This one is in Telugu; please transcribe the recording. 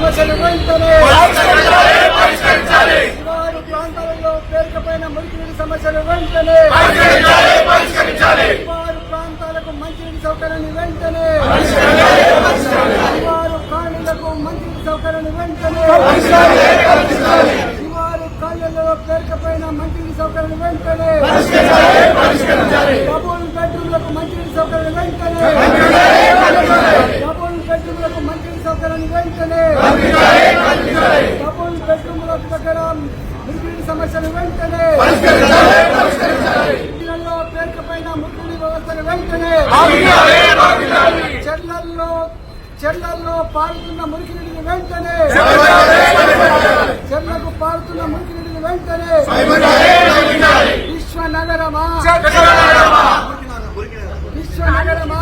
సమస్యలు వెంటనే శివారు ప్రాంతాలలో పేరుకపోయిన మురికినీటి సమస్యలు వెంటనే శివారు ప్రాంతాలకు మంచినీటి సౌకర్యాన్ని వెంటనే శివారు కాలనీలకు మంచినీటి సౌకర్యాన్ని వెంటనే శివారు కాలనీలలో పేరుకపోయిన మంచినీటి సౌకర్యాన్ని వెంటనే డబుల్ బెడ్రూమ్లకు మంచినీటి సౌకర్యాన్ని వెంటనే మంచినీటి సౌకర్యాన్ని వెంటనే డబుల్ బెడ్రూమ్ల దగ్గర మురికినీటి సమస్యలు వెంటనే. పేరుకపోయిన మురికినీటి వ్యవస్థను వెంటనే. చెర్లల్లో చెర్లల్లో పారుతున్న మురికినీటిని వెంటనే. చెర్లకు పారుతున్న మురికినీటిని వెంటనే. విశ్వనగరమా? విశ్వనగరమా? విశ్వనగరమా?